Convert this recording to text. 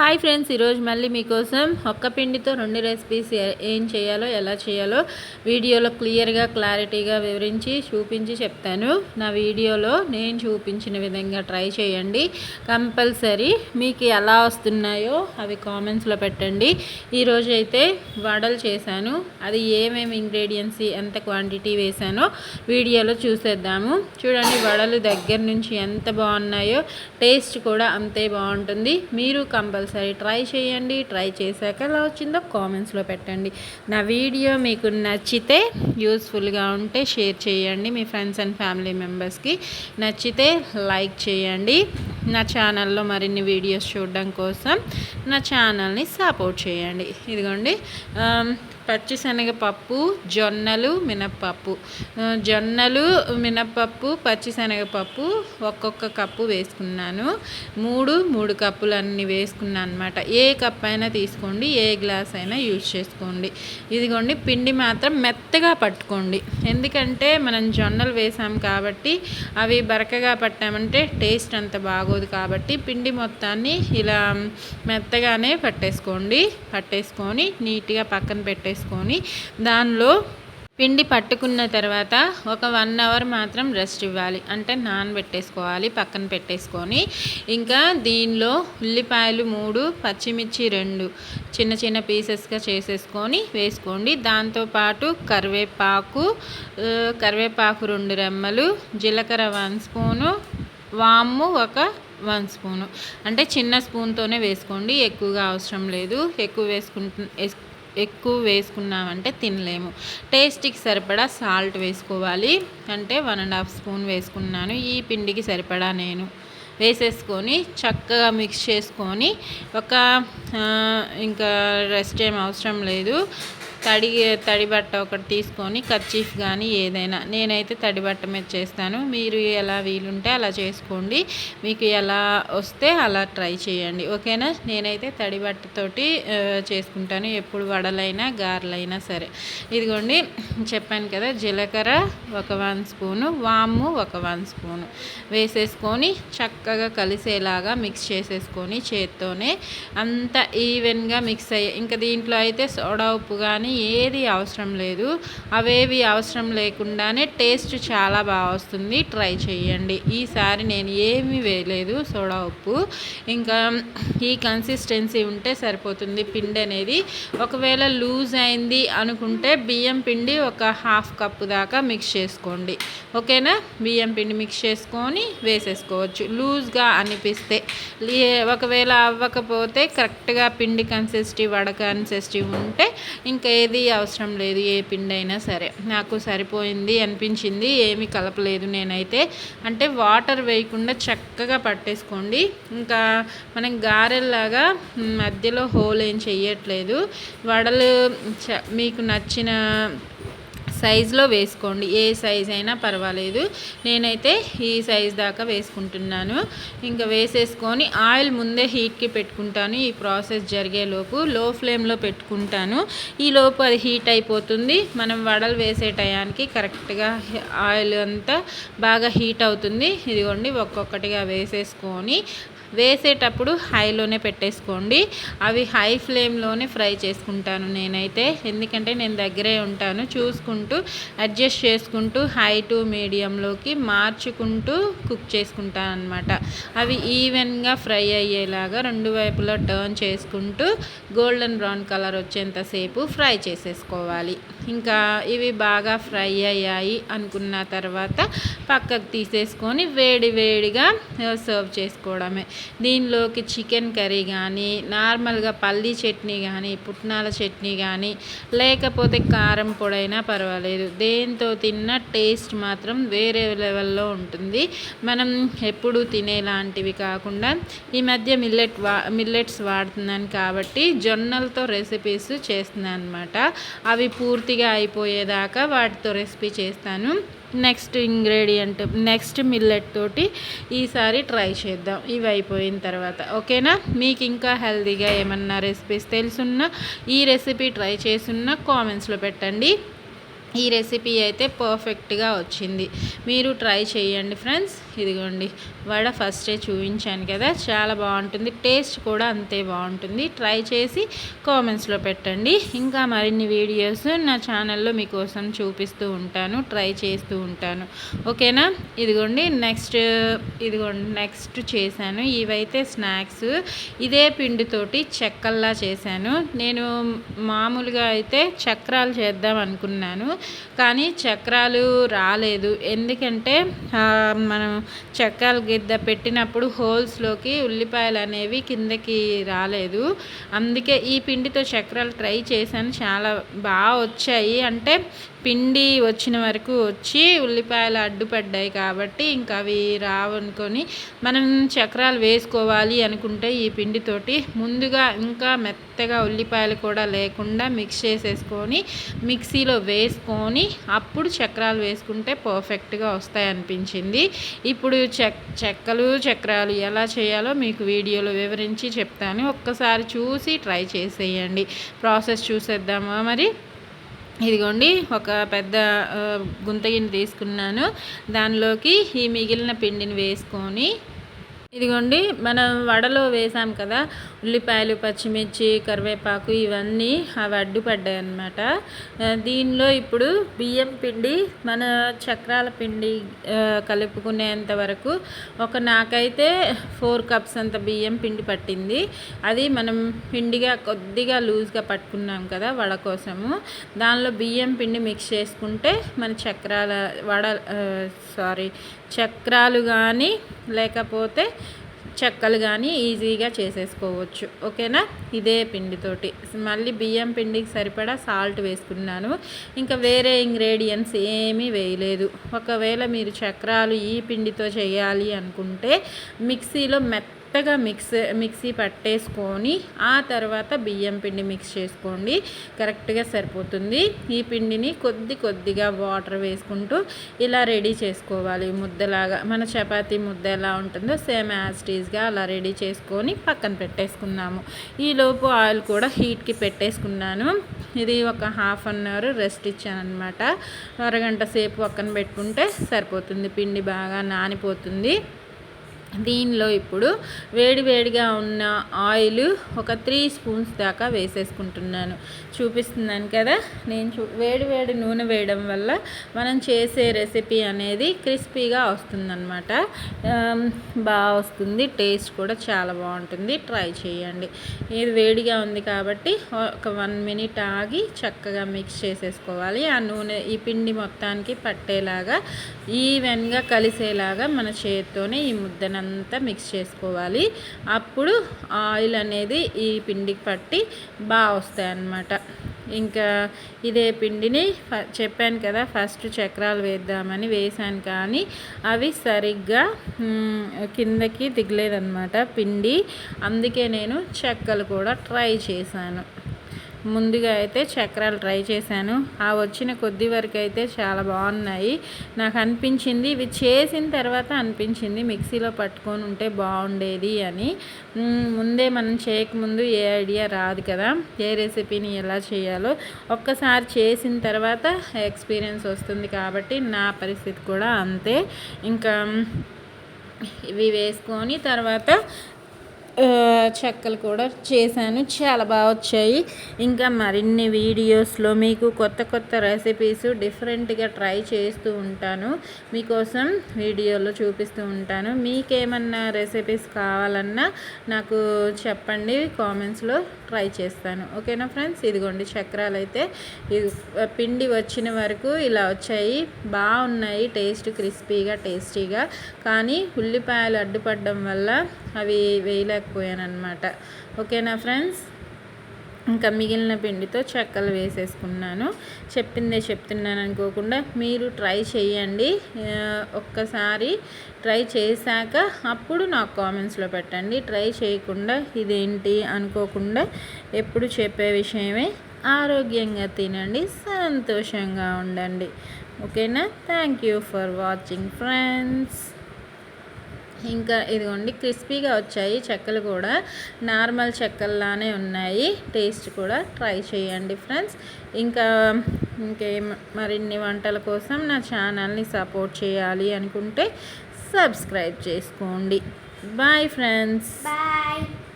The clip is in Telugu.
హాయ్ ఫ్రెండ్స్ ఈరోజు మళ్ళీ మీకోసం ఒక్క పిండితో రెండు రెసిపీస్ ఏం చేయాలో ఎలా చేయాలో వీడియోలో క్లియర్గా క్లారిటీగా వివరించి చూపించి చెప్తాను. నా వీడియోలో నేను చూపించిన విధంగా ట్రై చేయండి. కంపల్సరీ మీకు ఎలా వస్తున్నాయో అవి కామెంట్స్లో పెట్టండి. ఈరోజు అయితే వడలు చేశాను. అది ఏమేమి ఇంగ్రీడియంట్స్ ఎంత క్వాంటిటీ వేసానో వీడియోలో చూసేద్దాము. చూడండి వడలు దగ్గర నుంచి ఎంత బాగున్నాయో టేస్ట్ కూడా అంతే బాగుంటుంది. మీరు కంపల్సరీ ఒకసారి ట్రై చేయండి. ట్రై చేశాక ఎలా వచ్చిందో కామెంట్స్లో పెట్టండి. నా వీడియో మీకు నచ్చితే యూస్ఫుల్గా ఉంటే షేర్ చేయండి మీ ఫ్రెండ్స్ అండ్ ఫ్యామిలీ మెంబర్స్కి. నచ్చితే లైక్ చేయండి. నా ఛానల్లో మరిన్ని వీడియోస్ చూడడం కోసం నా ఛానల్ని సపోర్ట్ చేయండి. ఇదిగోండి. పచ్చిశనగపప్పు జొన్నలు మినప్పప్పు. జొన్నలు మినప్పప్పు పచ్చిశనగపప్పు ఒక్కొక్క కప్పు వేసుకున్నాను. మూడు మూడు కప్పులు అన్ని వేసుకున్నాను అనమాట ఏ కప్ అయినా తీసుకోండి ఏ గ్లాస్ అయినా యూజ్ చేసుకోండి. ఇదిగోండి పిండి మాత్రం మెత్తగా పట్టుకోండి. ఎందుకంటే మనం జొన్నలు వేసాం కాబట్టి అవి బరకగా పట్టామంటే టేస్ట్ అంత బాగోదు కాబట్టి పిండి మొత్తాన్ని ఇలా మెత్తగానే పట్టేసుకోండి. పట్టేసుకొని నీట్గా పక్కన వేసుకొని దానిలో పిండి పట్టుకున్న తర్వాత ఒక వన్ అవర్ మాత్రం రెస్ట్ ఇవ్వాలి. అంటే నానబెట్టేసుకోవాలి పక్కన పెట్టేసుకొని. ఇంకా దీనిలో ఉల్లిపాయలు మూడు పచ్చిమిర్చి రెండు చిన్న చిన్న పీసెస్గా చేసేసుకొని వేసుకోండి. దాంతోపాటు కరివేపాకు కరివేపాకు రెండు రెమ్మలు జీలకర్ర వన్ స్పూను వాము ఒక వన్ స్పూను. అంటే చిన్న స్పూన్తోనే వేసుకోండి ఎక్కువగా అవసరం లేదు. ఎక్కువ వేసుకుంటు ఎక్కువ వేసుకున్నామంటే తినలేము. టేస్ట్కి సరిపడా సాల్ట్ వేసుకోవాలి. అంటే వన్ అండ్ హాఫ్ స్పూన్ వేసుకున్నాను. ఈ పిండికి సరిపడా నేను వేసేసుకొని చక్కగా మిక్స్ చేసుకొని ఒక ఇంకా రెస్ట్ ఏం అవసరం లేదు. తడి తడి బట్ట ఒకటి తీసుకొని కర్చీఫ్ కానీ ఏదైనా నేనైతే తడి బట్ట మీద చేస్తాను. మీరు ఎలా వీలుంటే అలా చేసుకోండి. మీకు ఎలా వస్తే అలా ట్రై చేయండి. ఓకేనా? నేనైతే తడి బట్టతోటి చేసుకుంటాను. ఎప్పుడు వడలైనా గారెలైనా సరే. ఇదిగోండి చెప్పాను కదా జీలకర్ర ఒక వన్ స్పూను వాము ఒక వన్ స్పూను వేసేసుకొని చక్కగా కలిసేలాగా మిక్స్ చేసేసుకొని చేత్తోనే అంత ఈవెన్గా మిక్స్ అయ్యే ఇంకా దీంట్లో అయితే సోడా ఉప్పు కానీ ఏది అవసరం లేదు. అవేవి అవసరం లేకుండానే టేస్ట్ చాలా బాగా వస్తుంది. ట్రై చేయండి ఈసారి నేను ఏమీ వేయలేదు. సోడా ఉప్పు. ఇంకా ఈ కన్సిస్టెన్సీ ఉంటే సరిపోతుంది పిండి అనేది. ఒకవేళ లూజ్ అయింది అనుకుంటే బియ్యం పిండి ఒక హాఫ్ కప్పు దాకా మిక్స్ చేసుకోండి. ఓకేనా? బియ్యం పిండి మిక్స్ చేసుకొని వేసేసుకోవచ్చు. లూజ్గా అనిపిస్తే. లే- ఒకవేళ అవ్వకపోతే కరెక్ట్గా పిండి కన్సిస్టీ వడ కన్సిస్టీ ఉంటే ఇంకా ఏది అవసరం లేదు ఏ పిండి అయినా సరే. నాకు సరిపోయింది అనిపించింది ఏమీ కలపలేదు నేనైతే. అంటే వాటర్ వేయకుండా చక్కగా పట్టేసుకోండి. ఇంకా మనం గారెల్లాగా మధ్యలో హోల్ ఏం చెయ్యట్లేదు. వడలు చ- మీకు నచ్చిన సైజులో వేసుకోండి. ఏ సైజ్ అయినా పర్వాలేదు. నేనైతే ఈ సైజ్ దాకా వేసుకుంటున్నాను. ఇంకా వేసేసుకొని ఆయిల్ ముందే హీట్కి పెట్టుకుంటాను. ఈ ప్రాసెస్ జరిగేలోపు లో ఫ్లేమ్లో పెట్టుకుంటాను. ఈ లోపు అది హీట్ అయిపోతుంది. మనం వడలు వేసే టయానికి కరెక్ట్గా ఆయిల్ అంతా బాగా హీట్ అవుతుంది. ఇదిగోండి ఒక్కొక్కటిగా వేసేసుకొని వేసేటప్పుడు హైలోనే పెట్టేసుకోండి. అవి హై ఫ్లేమ్లోనే ఫ్రై చేసుకుంటాను నేనైతే. ఎందుకంటే నేను దగ్గరే ఉంటాను. చూసుకుంటూ అడ్జస్ట్ చేసుకుంటూ హై టు మీడియంలోకి మార్చుకుంటూ కుక్ చేసుకుంటాను అనమాట అవి ఈవెన్గా ఫ్రై అయ్యేలాగా రెండు వైపులా టర్న్ చేసుకుంటూ గోల్డెన్ బ్రౌన్ కలర్ వచ్చేంతసేపు ఫ్రై చేసేసుకోవాలి. ఇంకా ఇవి బాగా ఫ్రై అయ్యాయి అనుకున్న తర్వాత పక్కకు తీసేసుకొని వేడి వేడిగా సర్వ్ చేసుకోవడమే. దీనిలోకి చికెన్ కర్రీ కానీ నార్మల్గా పల్లీ చట్నీ కానీ పుట్నాల చట్నీ కానీ లేకపోతే కారం పొడైనా పర్వాలేదు. దేంతో తిన్న టేస్ట్ మాత్రం వేరే లెవెల్లో ఉంటుంది. మనం ఎప్పుడు తినేలాంటివి కాకుండా ఈ మధ్య మిల్లెట్ వా మిల్లెట్స్ వాడుతున్నాను కాబట్టి జొన్నలతో రెసిపీస్ చేస్తున్నాను అనమాట అవి పూర్తిగా అయిపోయేదాకా వాటితో రెసిపీ చేస్తాను. నెక్స్ట్ ఇంగ్రీడియంట్ నెక్స్ట్ మిల్లెట్ తోటి ఈసారి ట్రై చేద్దాం. ఇవి అయిపోయిన తర్వాత ఓకేనా? మీకు ఇంకా హెల్తీగా ఏమన్నా రెసిపీస్ తెలుసున్నా ఈ రెసిపీ ట్రై చేసున్నా కామెంట్స్లో పెట్టండి. ఈ రెసిపీ అయితే పర్ఫెక్ట్గా వచ్చింది. మీరు ట్రై చేయండి ఫ్రెండ్స్ ఇదిగోండి వడ ఫస్టే చూపించాను కదా చాలా బాగుంటుంది టేస్ట్ కూడా అంతే బాగుంటుంది. ట్రై చేసి కామెంట్స్లో పెట్టండి. ఇంకా మరిన్ని వీడియోస్ నా ఛానల్లో మీకోసం చూపిస్తూ ఉంటాను ట్రై చేస్తూ ఉంటాను. ఓకేనా? ఇదిగోండి నెక్స్ట్ ఇదిగోండి నెక్స్ట్ చేశాను. ఇవైతే స్నాక్స్ ఇదే పిండితోటి చెక్కల్లా చేశాను. నేను మామూలుగా అయితే చక్రాలు చేద్దాం అనుకున్నాను కానీ చక్రాలు రాలేదు. ఎందుకంటే మనం చక్రాలు గిద్ద పెట్టినప్పుడు హోల్స్లోకి ఉల్లిపాయలు అనేవి కిందకి రాలేదు. అందుకే ఈ పిండితో చక్రాలు ట్రై చేశాను. చాలా బాగా వచ్చాయి. అంటే పిండి వచ్చిన వరకు వచ్చి ఉల్లిపాయలు అడ్డుపడ్డాయి కాబట్టి ఇంకా అవి రావనుకొని మనం చక్రాలు వేసుకోవాలి అనుకుంటే ఈ పిండితోటి ముందుగా ఇంకా మెత్తగా ఉల్లిపాయలు కూడా లేకుండా మిక్స్ చేసేసుకొని మిక్సీలో వేసుకొని అప్పుడు చక్రాలు వేసుకుంటే పర్ఫెక్ట్గా వస్తాయి అనిపించింది. ఇప్పుడు చెక్ చెక్కలు చక్రాలు ఎలా చేయాలో మీకు వీడియోలో వివరించి చెప్తాను. ఒక్కసారి చూసి ట్రై చేసేయండి. ప్రాసెస్ చూసేద్దామా మరి? ఇదిగోండి ఒక పెద్ద గుంతగిని తీసుకున్నాను. దానిలోకి ఈ మిగిలిన పిండిని వేసుకొని ఇదిగోండి మనం వడలో వేసాం కదా ఉల్లిపాయలు పచ్చిమిర్చి కరివేపాకు ఇవన్నీ అవి అడ్డుపడ్డాయి అన్నమాట దీనిలో ఇప్పుడు బియ్యం పిండి మన చక్రాల పిండి కలుపుకునేంత వరకు ఒక నాకైతే ఫోర్ కప్స్ అంత బియ్యం పిండి పట్టింది. అది మనం పిండిగా కొద్దిగా లూజ్గా పట్టుకున్నాం కదా వడ కోసము. దానిలో బియ్యం పిండి మిక్స్ చేసుకుంటే మన చక్రాల వడ సారీ చక్రాలు కానీ లేకపోతే చెక్కలు కానీ ఈజీగా చేసేసుకోవచ్చు. ఓకేనా? ఇదే పిండితోటి. మళ్ళీ బియ్యం పిండికి సరిపడా సాల్ట్ వేసుకున్నాను. ఇంకా వేరే ఇంగ్రీడియంట్స్ ఏమీ వేయలేదు. ఒకవేళ మీరు చక్రాలు ఈ పిండితో చేయాలి అనుకుంటే మిక్సీలో మెత్త మెత్తగా మిక్స్ మిక్సీ పట్టేసుకొని ఆ తర్వాత బియ్యం పిండి మిక్స్ చేసుకోండి. కరెక్ట్గా సరిపోతుంది. ఈ పిండిని కొద్ది కొద్దిగా వాటర్ వేసుకుంటూ ఇలా రెడీ చేసుకోవాలి. ముద్దలాగా మన చపాతీ ముద్ద ఎలా ఉంటుందో సేమ్ యాస్టీస్గా అలా రెడీ చేసుకొని పక్కన పెట్టేసుకున్నాము ఈలోపు ఆయిల్ కూడా హీట్కి పెట్టేసుకున్నాను. ఇది ఒక హాఫ్ అన్ అవర్ రెస్ట్ ఇచ్చాను అనమాట అరగంట సేపు పక్కన పెట్టుకుంటే సరిపోతుంది. పిండి బాగా నానిపోతుంది. దీనిలో ఇప్పుడు వేడివేడిగా ఉన్న ఆయిల్ ఒక త్రీ స్పూన్స్ దాకా వేసేసుకుంటున్నాను. చూపిస్తున్నాను కదా నేను చూ వేడివేడి నూనె వేయడం వల్ల మనం చేసే రెసిపీ అనేది క్రిస్పీగా వస్తుందన్నమాట. బాగా వస్తుంది టేస్ట్ కూడా చాలా బాగుంటుంది. ట్రై చేయండి. ఇది వేడిగా ఉంది కాబట్టి ఒక వన్ మినిట్ ఆగి చక్కగా మిక్స్ చేసేసుకోవాలి. ఆ నూనె ఈ పిండి మొత్తానికి పట్టేలాగా ఈవెన్గా కలిసేలాగా మన చేతితోనే ఈ ముద్దన అంతా మిక్స్ చేసుకోవాలి. అప్పుడు ఆయిల్ అనేది ఈ పిండికి పట్టి బాగా వస్తాయి అన్నమాట ఇంకా ఇదే పిండిని చెప్పాను కదా ఫస్ట్ చక్రాలు వేద్దామని వేసాను కానీ అవి సరిగ్గా కిందకి దిగలేదన్నమాట పిండి. అందుకే నేను చెక్కలు కూడా ట్రై చేశాను. ముందుగా అయితే చక్రాలు ట్రై చేశాను. ఆ వచ్చిన కొద్ది వరకు అయితే చాలా బాగున్నాయి. నాకు అనిపించింది ఇవి చేసిన తర్వాత అనిపించింది మిక్సీలో పట్టుకొని ఉంటే బాగుండేది అని. ముందే మనం చేయకముందు ఏ ఐడియా రాదు కదా. ఏ రెసిపీని ఎలా చేయాలో. ఒక్కసారి చేసిన తర్వాత ఎక్స్పీరియన్స్ వస్తుంది కాబట్టి నా పరిస్థితి కూడా అంతే. ఇంకా ఇవి వేసుకొని తర్వాత చెక్కలు కూడా చేశాను. చాలా బాగా వచ్చాయి. ఇంకా మరిన్ని వీడియోస్లో మీకు కొత్త కొత్త రెసిపీస్ డిఫరెంట్గా ట్రై చేస్తూ ఉంటాను. మీకోసం వీడియోలో చూపిస్తూ ఉంటాను. మీకేమన్నా రెసిపీస్ కావాలన్నా నాకు చెప్పండి. కామెంట్స్లో ట్రై చేస్తాను. ఓకేనా ఫ్రెండ్స్? ఇదిగోండి చక్రాలు అయితే పిండి వచ్చిన వరకు ఇలా వచ్చాయి. బాగున్నాయి. టేస్ట్ క్రిస్పీగా టేస్టీగా. కానీ ఉల్లిపాయలు అడ్డుపడడం వల్ల అవి వేయలేకపోయాను అనమాట ఓకేనా ఫ్రెండ్స్? ఇంకా మిగిలిన పిండితో చెక్కలు వేసేసుకున్నాను. చెప్పిందే చెప్తున్నాను అనుకోకుండా మీరు ట్రై చేయండి. ఒక్కసారి ట్రై చేశాక అప్పుడు నాకు కామెంట్స్లో పెట్టండి. ట్రై చేయకుండా ఇదేంటి అనుకోకుండా ఎప్పుడు చెప్పే విషయమే ఆరోగ్యంగా తినండి సంతోషంగా ఉండండి. ఓకేనా? Thank you for watching friends. ఇంకా ఇదిగోండి క్రిస్పీగా వచ్చాయి చెక్కలు కూడా. నార్మల్ చెక్కల్లానే ఉన్నాయి. టేస్ట్ కూడా ట్రై చేయండి ఫ్రెండ్స్. ఇంకా ఇంకేం మరిన్ని వంటల కోసం నా ఛానల్ని సపోర్ట్ చేయాలి అనుకుంటే సబ్స్క్రైబ్ చేసుకోండి. Bye friends. బాయ్.